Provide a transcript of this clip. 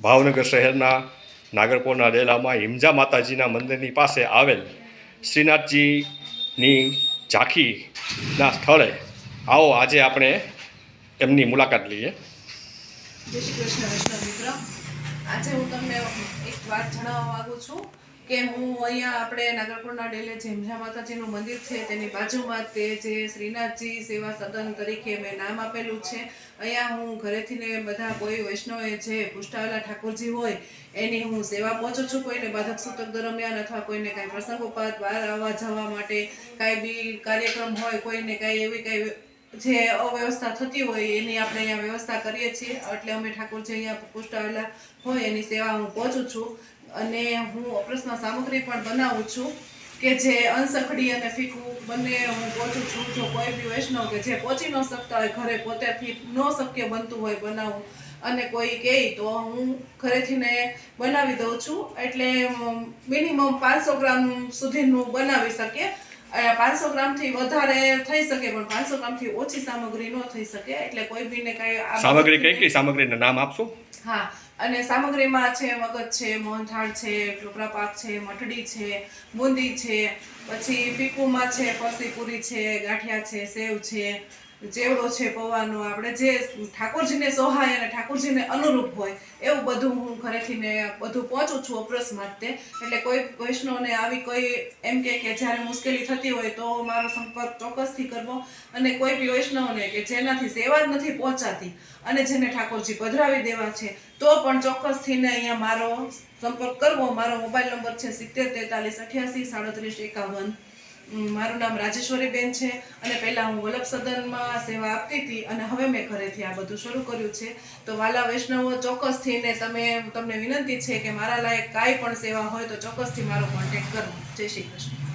ભાવનગર શહેરના નાગરપોરના ડેલામાં હિમજા માતાજીના મંદિરની પાસે આવેલ શ્રીનાથજીની ઝાંખીના સ્થળે. આવો આજે આપણે એમની મુલાકાત લઈએ. જય શ્રી કૃષ્ણ, વૈષ્ણવ મિત્ર. આજે હું તમને એક વાત જણાવવા માગું છું. કે હું અહીંયા આપણે નાગરપુરના ડેલે જેમજા માતાજીનું મંદિર છે, તેની બાજુમાં તે જે શ્રીનાથજી સેવા સદન તરીકે મેં નામ આપેલું છે. અહીંયા હું ઘરેથી ને બધા કોઈ વૈષ્ણવે જે પુષ્ટાવેલા ઠાકોરજી હોય, એની હું સેવા પહોંચું છું. કોઈને બાધક સૂતક દરમિયાન અથવા કોઈને કાંઈ પ્રસંગોપાત બહાર આવવા જવા માટે કાંઈ બી કાર્યક્રમ હોય, કોઈને કાંઈ એવી કાંઈ જે અવ્યવસ્થા થતી હોય, એની આપણે અહીંયા વ્યવસ્થા કરીએ છીએ. એટલે અમે ઠાકોરજી અહીંયા પુષ્ટાવેલા હોય, એની સેવા હું પહોંચું છું. અને હું અપ્રસમાં સામગ્રી પણ બનાવું છું કે જે અનસખડી અને ફીકું બંને હું પહોંચું છું. જો કોઈ બી વૈષ્ણવ કે જે પહોંચી ન શકતા હોય ઘરે પોતેથી ન શક્ય બનતું હોય બનાવવું અને કોઈ કહે તો હું ઘરેથી ને બનાવી દઉં છું. એટલે મિનિમમ પાંચસો ગ્રામ સુધીનું બનાવી શકીએ. પાંચસો ગ્રામથી વધારે થઈ શકે પણ પાંચસો ગ્રામથી ઓછી સામગ્રી ન થઈ શકે. એટલે કોઈ બીને કાંઈ સામગ્રી કઈ કઈ સામગ્રીનું નામ આપશો? હા અને સામગ્રીમાં છે, મગજ છે, મોહનથાળ છે ટોપરા પાક છે, મઠડી છે, બુંદી છે, પછી પીપુમાં છે, ફરસી પૂરી છે, ગાંઠિયા છે, સેવ છે ચેવડો છે પૌવાનો, આપણે જે ઠાકોરજીને સોહાય અને ઠાકોરજીને અનુરૂપ હોય, એવું બધું હું ઘરેથીને બધું પહોંચું છું અપ્રસ માટે. એટલે કોઈ વૈષ્ણવને આવી કોઈ એમ કે કે જ્યારે મુશ્કેલી થતી હોય તો મારો સંપર્ક ચોક્કસથી કરવો. અને કોઈ બી વૈષ્ણવને કે જેનાથી સેવા નથી પહોંચાતી અને જેને ઠાકોરજી પધરાવી દેવા છે, તો પણ ચોક્કસથીને અહીંયા મારો સંપર્ક કરવો. મારો મોબાઈલ નંબર છે સિત્તેર તેતાલીસ અઠ્યાસી સાડત્રીસ એકાવન. મારું નામ રાજેશ્વરી બેન છે અને પહેલાં હું વલ્લભ સદનમાં સેવા આપતી હતી અને હવે મેં ઘરેથી આ બધું શરૂ કર્યું છે. તો વાલા વૈષ્ણવો, ચોક્કસથી ને તમે, તમને વિનંતી છે કે મારા લાયક કાંઈ પણ સેવા હોય તો ચોક્કસથી મારો કોન્ટેક્ટ કરો. જય શ્રી કૃષ્ણ.